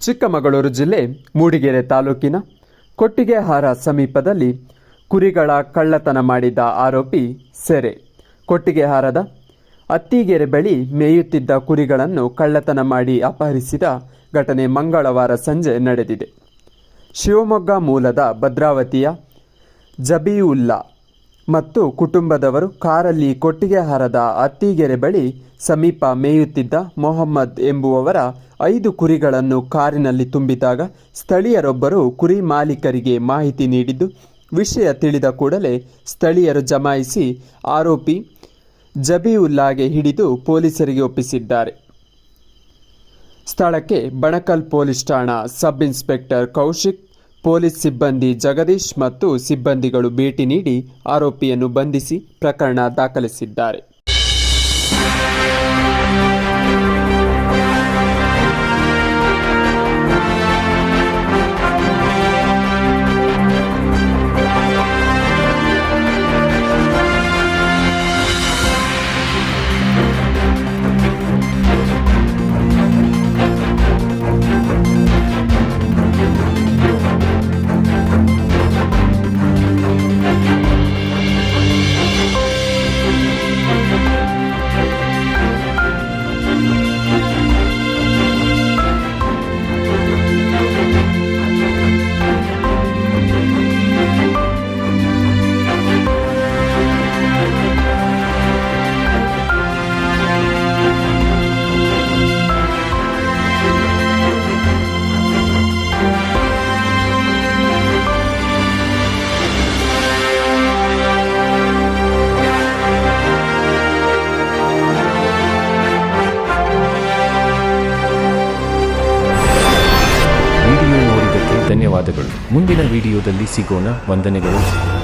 ಚಿಕ್ಕಮಗಳೂರು ಜಿಲ್ಲೆ ಮೂಡಿಗೆರೆ ತಾಲೂಕಿನ ಕೊಟ್ಟಿಗೆಹಾರ ಸಮೀಪದಲ್ಲಿ ಕುರಿಗಳ ಕಳ್ಳತನ ಮಾಡಿದ ಆರೋಪಿ ಸೆರೆ. ಕೊಟ್ಟಿಗೆಹಾರದ ಅತ್ತಿಗೆರೆ ಬಳಿ ಮೇಯುತ್ತಿದ್ದ ಕುರಿಗಳನ್ನು ಕಳ್ಳತನ ಮಾಡಿ ಅಪಹರಿಸಿದ ಘಟನೆ ಮಂಗಳವಾರ ಸಂಜೆ ನಡೆದಿದೆ. ಶಿವಮೊಗ್ಗ ಮೂಲದ ಭದ್ರಾವತಿಯ ಜಬೀವುಲ್ಲಾ ಮತ್ತು ಕುಟುಂಬದವರು ಕಾರಲ್ಲಿ ಕೊಟ್ಟಿಗೆಹಾರದ ಅತ್ತಿಗೆರೆ ಬಳಿ ಸಮೀಪ ಮೇಯುತ್ತಿದ್ದ ಮೊಹಮ್ಮದ್ ಎಂಬುವವರ ಐದು ಕುರಿಗಳನ್ನು ಕಾರಿನಲ್ಲಿ ತುಂಬಿದಾಗ ಸ್ಥಳೀಯರೊಬ್ಬರು ಕುರಿ ಮಾಲೀಕರಿಗೆ ಮಾಹಿತಿ ನೀಡಿದ್ದು, ವಿಷಯ ತಿಳಿದ ಕೂಡಲೇ ಸ್ಥಳೀಯರು ಜಮಾಯಿಸಿ ಆರೋಪಿ ಜಬೀವುಲ್ಲಾಗೆ ಹಿಡಿದು ಪೊಲೀಸರಿಗೆ ಒಪ್ಪಿಸಿದ್ದಾರೆ. ಸ್ಥಳಕ್ಕೆ ಬಣಕಲ್ ಪೊಲೀಸ್ ಠಾಣಾ ಸಬ್ ಇನ್ಸ್ಪೆಕ್ಟರ್ ಕೌಶಿಕ್ ಪೊಲೀಸ್ ಸಿಬ್ಬಂದಿ ಜಗದೀಶ್ ಮತ್ತು ಸಿಬ್ಬಂದಿಗಳು ಭೇಟಿ ನೀಡಿ ಆರೋಪಿಯನ್ನು ಬಂಧಿಸಿ ಪ್ರಕರಣ ದಾಖಲಿಸಿದ್ದಾರೆ. ಧನ್ಯವಾದಗಳು. ಮುಂದಿನ ವಿಡಿಯೋದಲ್ಲಿ ಸಿಗೋಣ. ವಂದನೆಗಳು.